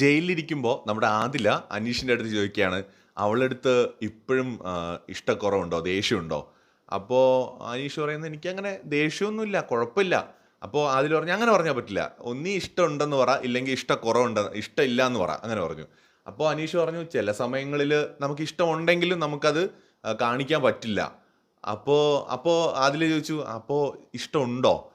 ജയിലിലിരിക്കുമ്പോൾ നമ്മുടെ ആദില അനീഷിന്റെ അടുത്ത് ചോദിക്കുകയാണ് അവളടുത്ത് ഇപ്പോഴും ഇഷ്ടക്കുറവുണ്ടോ? ദേഷ്യമുണ്ടോ? അപ്പോൾ അനീഷ് പറയുന്നത് എനിക്കങ്ങനെ ദേഷ്യമൊന്നുമില്ല കുഴപ്പമില്ല. അപ്പോൾ ആദിൽ പറഞ്ഞു അങ്ങനെ പറഞ്ഞാൽ പറ്റില്ല. ഒന്നീ ഇഷ്ടമുണ്ടെന്ന് പറ ഇല്ലെങ്കിൽ ഇഷ്ടക്കുറവുണ്ട് ഇഷ്ടമില്ല എന്ന് പറ. അങ്ങനെ പറഞ്ഞു. അപ്പോൾ അനീഷ് പറഞ്ഞു ചില സമയങ്ങളിൽ നമുക്ക് ഇഷ്ടമുണ്ടെങ്കിലും നമുക്കത് കാണിക്കാൻ പറ്റില്ല. അപ്പോൾ അപ്പോൾ ആദില ചോദിച്ചു അപ്പോൾ ഇഷ്ടമുണ്ടോ?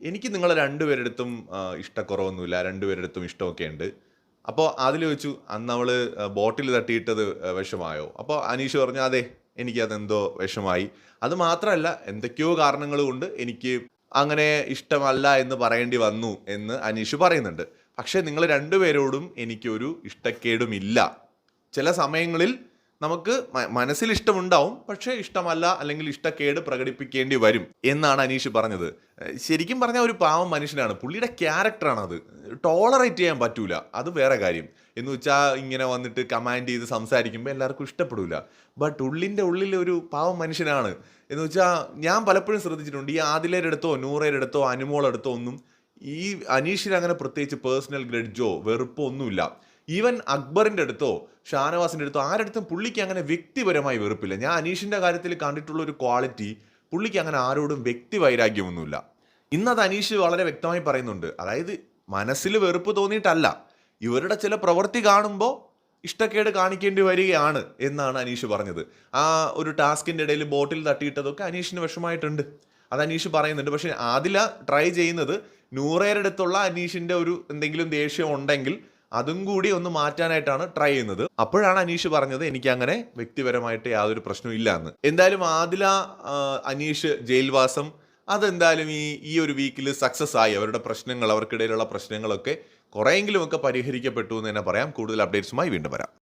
എനിക്ക് നിങ്ങളെ രണ്ടുപേരെടുത്തും ഇഷ്ടക്കുറവൊന്നുമില്ല രണ്ടുപേരെടുത്തും ഇഷ്ടമൊക്കെ ഉണ്ട് അപ്പോൾ അതിൽ ചോദിച്ചു അന്ന് അവൾ ബോട്ടിൽ തട്ടിയിട്ടത് വിഷമായോ? അപ്പോൾ അനീഷ് പറഞ്ഞു അതെ എനിക്കതെന്തോ വിഷമായി. അത് മാത്രമല്ല എന്തൊക്കെയോ കാരണങ്ങൾ കൊണ്ട് എനിക്ക് അങ്ങനെ ഇഷ്ടമല്ല എന്ന് പറയേണ്ടി വന്നു എന്ന് അനീഷ് പറയുന്നുണ്ട്. പക്ഷേ നിങ്ങൾ രണ്ടുപേരോടും എനിക്കൊരു ഇഷ്ടക്കേടുമില്ല. ചില സമയങ്ങളിൽ നമുക്ക് മനസ്സിൽ ഇഷ്ടമുണ്ടാവും പക്ഷേ ഇഷ്ടമല്ല അല്ലെങ്കിൽ ഇഷ്ടക്കേട് പ്രകടിപ്പിക്കേണ്ടി വരും എന്നാണ് അനീഷ് പറഞ്ഞത്. ശരിക്കും പറഞ്ഞാൽ ഒരു പാവം മനുഷ്യനാണ്. പുള്ളിയുടെ ക്യാരക്ടറാണ് അത് ടോളറേറ്റ് ചെയ്യാൻ പറ്റൂല. അത് വേറെ കാര്യം. എന്ന് വെച്ചാൽ ഇങ്ങനെ വന്നിട്ട് കമാൻഡ് ചെയ്ത് സംസാരിക്കുമ്പോൾ എല്ലാവർക്കും ഇഷ്ടപ്പെടില്ല ബട്ട് ഉള്ളിന്റെ ഉള്ളിൽ ഒരു പാവം മനുഷ്യനാണ്. എന്ന് വെച്ചാൽ ഞാൻ പലപ്പോഴും ശ്രദ്ധിച്ചിട്ടുണ്ട്. ഈ ആദിലേരുടെ അടുത്തോ നൂറേരുടെ അടുത്തോ അനുമോളടുത്തോ ഒന്നും ഈ അനീഷിന് അങ്ങനെ പ്രത്യേകിച്ച് പേഴ്സണൽ ഗ്രഡ്ജോ വെറുപ്പോ ഒന്നുമില്ല. ഈവൻ അക്ബറിന്റെ അടുത്തോ ഷാനവാസിന്റെ അടുത്തോ ആരടുത്തും പുള്ളിക്ക് അങ്ങനെ വ്യക്തിപരമായി വെറുപ്പില്ല. ഞാൻ അനീഷിന്റെ കാര്യത്തിൽ കണ്ടിട്ടുള്ള ഒരു ക്വാളിറ്റി പുള്ളിക്ക് അങ്ങനെ ആരോടും വ്യക്തി വൈരാഗ്യമൊന്നുമില്ല. ഇന്നത് അനീഷ് വളരെ വ്യക്തമായി പറയുന്നുണ്ട്. അതായത് മനസ്സിൽ വെറുപ്പ് തോന്നിയിട്ടല്ല. ഇവരുടെ ചില പ്രവൃത്തി കാണുമ്പോൾ ഇഷ്ടക്കേട് കാണിക്കേണ്ടി വരികയാണ് എന്നാണ് അനീഷ് പറഞ്ഞത്. ആ ഒരു ടാസ്കിന്റെ ഇടയിൽ ബോട്ടിൽ തട്ടിയിട്ടതൊക്കെ അനീഷിന് വിഷമായിട്ടുണ്ട് അത് അനീഷ് പറയുന്നുണ്ട്. പക്ഷേ ആദില ട്രൈ ചെയ്യുന്നത് നൂറേരുടെ അടുത്തുള്ള അനീഷിന്റെ ഒരു എന്തെങ്കിലും ദേഷ്യം ഉണ്ടെങ്കിൽ അതും കൂടി ഒന്ന് മാറ്റാനായിട്ടാണ് ട്രൈ ചെയ്യുന്നത്. അപ്പോഴാണ് അനീഷ് പറഞ്ഞത് എനിക്ക് അങ്ങനെ വ്യക്തിപരമായിട്ട് യാതൊരു പ്രശ്നവും ഇല്ല എന്ന് എന്തായാലും ആദില അനീഷ് ജയിൽവാസം അതെന്തായാലും ഈ ഈ ഒരു വീക്കിൽ സക്സസ് ആയി. അവരുടെ പ്രശ്നങ്ങൾ അവർക്കിടയിലുള്ള പ്രശ്നങ്ങളൊക്കെ കുറേയെങ്കിലുമൊക്കെ പരിഹരിക്കപ്പെട്ടു എന്ന് തന്നെ പറയാം. കൂടുതൽ അപ്ഡേറ്റ്സുമായി വീണ്ടും വരാം.